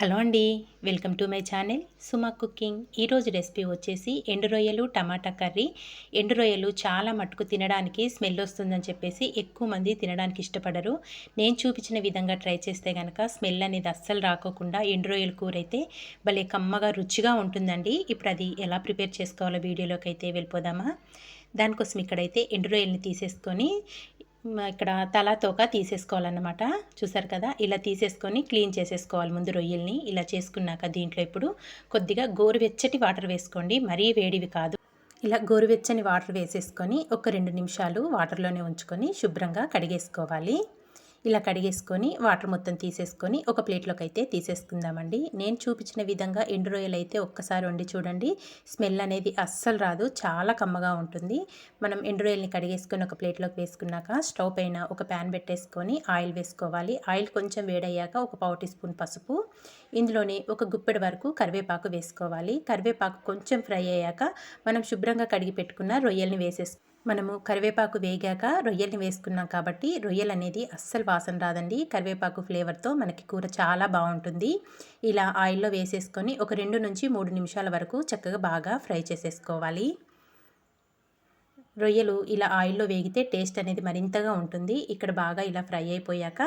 Hello అండి welcome to my channel Suma cooking. ఈరోజు recipe వచ్చేసి ఎండు రొయ్యలు టమాటా కర్రీ. ఎండు రొయ్యలు చాలా మట్టుకు తినడానికి స్మెల్ వస్తుందని చెప్పేసి ఎక్కువ మంది తినడానికి ఇష్టపడరు. నేను చూపించిన విధంగా ట్రై చేస్తే కనుక స్మెల్ అనేది అస్సలు రాకోకుండా ఎండు రొయ్యల కూర అయితే భలే కమ్మగా రుచిగా ఉంటుందండి. ఇప్పుడు అది ఎలా ప్రిపేర్ చేసుకోవాలో వీడియోలోకి అయితే వెళ్ళిపోదామా. దానికోసం ఇక్కడైతే ఎండు రొయ్యల్ని తీసేసుకొని ఇక్కడ తల తోక తీసేసుకోవాలన్నమాట. చూసారు కదా? ఇలా తీసేసుకొని క్లీన్ చేసేసుకోవాలి ముందు రొయ్యల్ని. ఇలా చేసుకున్నాక దీంట్లో ఇప్పుడు కొద్దిగా గోరువెచ్చటి వాటర్ వేసుకోండి. మరీ వేడివి కాదు. ఇలా గోరువెచ్చని వాటర్ వేసేసుకొని ఒక రెండు నిమిషాలు వాటర్లోనే ఉంచుకొని శుభ్రంగా కడిగేసుకోవాలి. ఇలా కడిగేసుకొని వాటర్ మొత్తం తీసేసుకొని ఒక ప్లేట్లోకి అయితే తీసేసుకుందామండి. నేను చూపించిన విధంగా ఎండు రొయ్యలు అయితే ఒక్కసారి వండి చూడండి. స్మెల్ అనేది అస్సలు రాదు చాలా కమ్మగా ఉంటుంది. మనం ఎండు రొయ్యల్ని కడిగేసుకొని ఒక ప్లేట్లోకి వేసుకున్నాక స్టవ్ పైన ఒక ప్యాన్ పెట్టేసుకొని ఆయిల్ వేసుకోవాలి. ఆయిల్ కొంచెం వేడయ్యాక ఒక పావు టీ స్పూన్ పసుపు ఇందులోనే ఒక గుప్పెడు వరకు కరివేపాకు వేసుకోవాలి. కరివేపాకు కొంచెం ఫ్రై అయ్యాక మనం శుభ్రంగా కడిగి పెట్టుకున్న రొయ్యల్ని వేసేసుకో మనము కరివేపాకు వేగాక రొయ్యల్ని వేసుకున్నాం కాబట్టి రొయ్యలు అనేది అస్సలు వాసన రాదండి. కరివేపాకు ఫ్లేవర్తో మనకి కూర చాలా బాగుంటుంది. ఇలా ఆయిల్లో వేసేసుకొని ఒక రెండు నుంచి మూడు నిమిషాల వరకు చక్కగా బాగా ఫ్రై చేసేసుకోవాలి. రొయ్యలు ఇలా ఆయిల్లో వేగితే టేస్ట్ అనేది మరింతగా ఉంటుంది. ఇక్కడ బాగా ఇలా ఫ్రై అయిపోయాక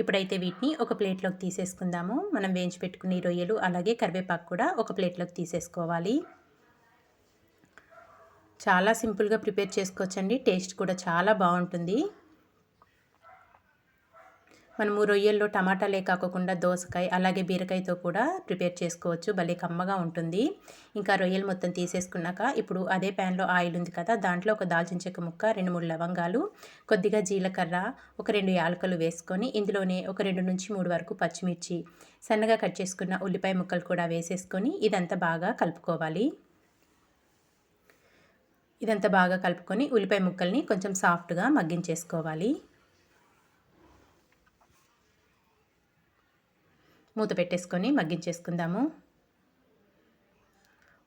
ఇప్పుడైతే వీటిని ఒక ప్లేట్లోకి తీసేసుకుందాము. మనం వేయించి పెట్టుకునే రొయ్యలు అలాగే కరివేపాకు కూడా ఒక ప్లేట్లోకి తీసేసుకోవాలి. చాలా సింపుల్గా ప్రిపేర్ చేసుకోవచ్చండి. టేస్ట్ కూడా చాలా బాగుంటుంది. మనము రొయ్యల్లో టమాటాలే కాకుండా దోసకాయ అలాగే బీరకాయతో కూడా ప్రిపేర్ చేసుకోవచ్చు. భలే కమ్మగా ఉంటుంది. ఇంకా రొయ్యలు మొత్తం తీసేసుకున్నాక ఇప్పుడు అదే ప్యాన్లో ఆయిల్ ఉంది కదా దాంట్లో ఒక దాల్చిన చెక్క ముక్క రెండు మూడు లవంగాలు కొద్దిగా జీలకర్ర ఒక రెండు యాలకలు వేసుకొని ఇందులోనే ఒక రెండు నుంచి మూడు వరకు పచ్చిమిర్చి సన్నగా కట్ చేసుకున్న ఉల్లిపాయ ముక్కలు కూడా వేసేసుకొని ఇదంతా బాగా కలుపుకోవాలి. ఇదంతా బాగా కలుపుకొని ఉల్లిపాయ ముక్కల్ని కొంచెం సాఫ్ట్గా మగ్గించేసుకోవాలి. మూత పెట్టేసుకొని మగ్గించేసుకుందాము.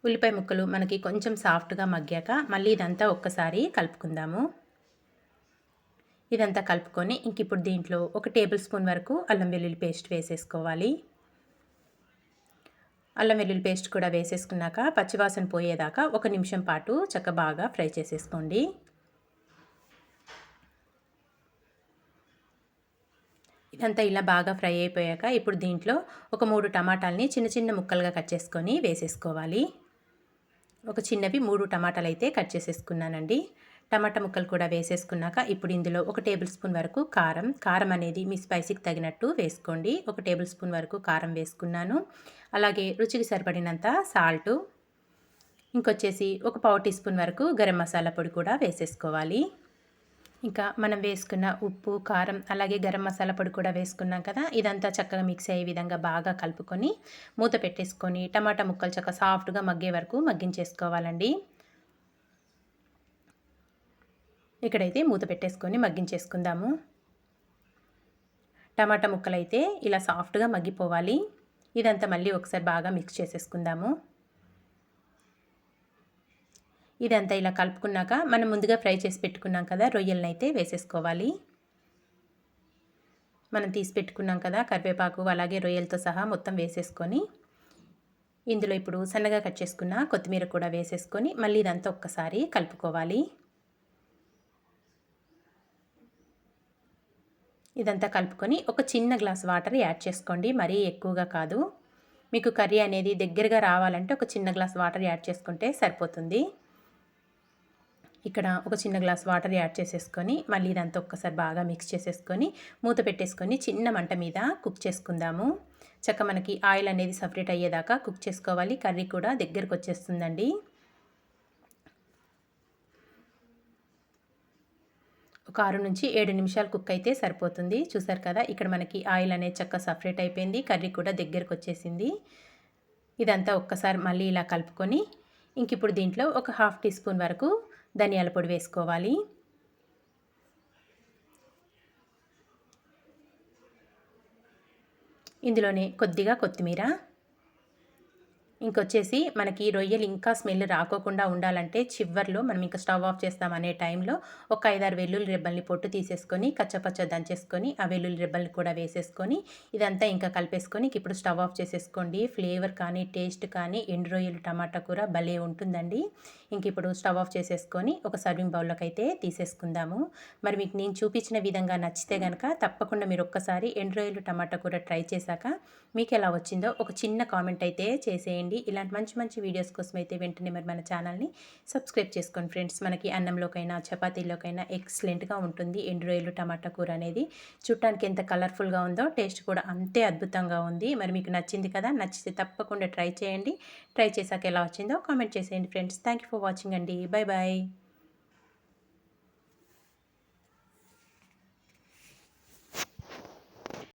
ఉల్లిపాయ ముక్కలు మనకి కొంచెం సాఫ్ట్గా మగ్గాక మళ్ళీ ఇదంతా ఒక్కసారి కలుపుకుందాము. ఇదంతా కలుపుకొని ఇంక ఇప్పుడు దీంట్లో ఒక టేబుల్ స్పూన్ వరకు అల్లం వెల్లుల్లి పేస్ట్ వేసేసుకోవాలి. అల్లం వెల్లుల్లి పేస్ట్ కూడా వేసేసుకున్నాక పచ్చివాసన పోయేదాకా ఒక నిమిషం పాటు చక్క బాగా ఫ్రై చేసేసుకోండి. ఇదంతా ఇలా బాగా ఫ్రై అయిపోయాక ఇప్పుడు దీంట్లో ఒక మూడు టమాటాలని చిన్న చిన్న ముక్కలుగా కట్ చేసుకొని వేసేసుకోవాలి. ఒక చిన్నవి మూడు టమాటాలు అయితే కట్ చేసేసుకున్నానండి. టమాటా ముక్కలు కూడా వేసేసుకున్నాక ఇప్పుడు ఇందులో ఒక టేబుల్ స్పూన్ వరకు కారం. కారం అనేది మీ స్పైసీకి తగినట్టు వేసుకోండి. ఒక టేబుల్ స్పూన్ వరకు కారం వేసుకున్నాను. అలాగే రుచికి సరిపడినంత సాల్టు. ఇంకొచ్చేసి ఒక పావు టీ స్పూన్ వరకు గరం మసాలా పొడి కూడా వేసేసుకోవాలి. ఇంకా మనం వేసుకున్న ఉప్పు కారం అలాగే గరం మసాలా పొడి కూడా వేసుకున్నాం కదా ఇదంతా చక్కగా మిక్స్ అయ్యే విధంగా బాగా కలుపుకొని మూత పెట్టేసుకొని టమాటా ముక్కలు చక్కగా సాఫ్ట్గా మగ్గే వరకు మగ్గించేసుకోవాలండి. ఇక్కడైతే మూత పెట్టేసుకొని మగ్గించేసుకుందాము. టమాటా ముక్కలు అయితే ఇలా సాఫ్ట్గా మగ్గిపోవాలి. ఇదంతా మళ్ళీ ఒకసారి బాగా మిక్స్ చేసేసుకుందాము. ఇదంతా ఇలా కలుపుకున్నాక మనం ముందుగా ఫ్రై చేసి పెట్టుకున్నాం కదా రొయ్యలను అయితే వేసేసుకోవాలి. మనం తీసి పెట్టుకున్నాం కదా కరివేపాకు అలాగే రొయ్యలతో సహా మొత్తం వేసేసుకొని ఇందులో ఇప్పుడు సన్నగా కట్ చేసుకున్న కొత్తిమీర కూడా వేసేసుకొని మళ్ళీ ఇదంతా ఒక్కసారి కలుపుకోవాలి. ఇదంతా కలుపుకొని ఒక చిన్న గ్లాస్ వాటర్ యాడ్ చేసుకోండి. మరీ ఎక్కువగా కాదు. మీకు కర్రీ అనేది దగ్గరగా రావాలంటే ఒక చిన్న గ్లాస్ వాటర్ యాడ్ చేసుకుంటే సరిపోతుంది. ఇక్కడ ఒక చిన్న గ్లాస్ వాటర్ యాడ్ చేసేసుకొని మళ్ళీ ఇదంతా ఒక్కసారి బాగా మిక్స్ చేసేసుకొని మూత పెట్టేసుకొని చిన్న మంట మీద కుక్ చేసుకుందాము. చక్క మనకి ఆయిల్ అనేది సపరేట్ అయ్యేదాకా కుక్ చేసుకోవాలి. కర్రీ కూడా దగ్గరకు వచ్చేస్తుందండి. ఒక ఆరు నుంచి ఏడు నిమిషాలు కుక్ అయితే సరిపోతుంది. చూసారు కదా ఇక్కడ మనకి ఆయిల్ అనేది చక్క సపరేట్ అయిపోయింది. కర్రీ కూడా దగ్గరకు వచ్చేసింది. ఇదంతా ఒక్కసారి మళ్ళీ ఇలా కలుపుకొని ఇంక ఇప్పుడు దీంట్లో ఒక హాఫ్ టీ స్పూన్ వరకు ధనియాల పొడి వేసుకోవాలి. ఇందులోనే కొద్దిగా కొత్తిమీర ఇంకొచ్చేసి మనకి రొయ్యలు ఇంకా స్మెల్ రాకోకుండా ఉండాలంటే చివర్లో మనం ఇంకా స్టవ్ ఆఫ్ చేస్తాం అనే టైంలో ఒక ఐదారు వెల్లుల్లి రెబ్బల్ని పొట్టు తీసేసుకొని కచ్చపచ్చ దంచేసుకొని ఆ వెల్లుల్లి రెబ్బల్ని కూడా వేసేసుకొని ఇదంతా ఇంకా కలిపేసుకొని ఇప్పుడు స్టవ్ ఆఫ్ చేసేసుకోండి. ఫ్లేవర్ కానీ టేస్ట్ కానీ ఎండు రొయ్యలు టమాటా కూర భలే ఉంటుందండి. ఇంక ఇప్పుడు స్టవ్ ఆఫ్ చేసేసుకొని ఒక సర్వింగ్ బౌల్లోకి అయితే తీసేసుకుందాము. మరి మీకు నేను చూపించిన విధంగా నచ్చితే కనుక తప్పకుండా మీరు ఒక్కసారి ఎండు రొయ్యలు టమాటా కూర ట్రై చేశాక మీకు ఎలా వచ్చిందో ఒక చిన్న కామెంట్ అయితే చేసేయండి. ఇలాంటి మంచి మంచి వీడియోస్ కోసం అయితే వెంటనే మరి మన ఛానల్ని సబ్స్క్రైబ్ చేసుకోండి ఫ్రెండ్స్. మనకి అన్నంలోకైనా చపాతీలోకైనా ఎక్సలెంట్గా ఉంటుంది. ఎండు రొయ్యలు టమాటా కూర అనేది చూడటానికి ఎంత కలర్ఫుల్గా ఉందో టేస్ట్ కూడా అంతే అద్భుతంగా ఉంది. మరి మీకు నచ్చింది కదా నచ్చితే తప్పకుండా ట్రై చేయండి. ట్రై చేశాక ఎలా వచ్చిందో కామెంట్ చేసేయండి ఫ్రెండ్స్. థ్యాంక్ ఫర్ వాచింగ్ అండి. Bye bye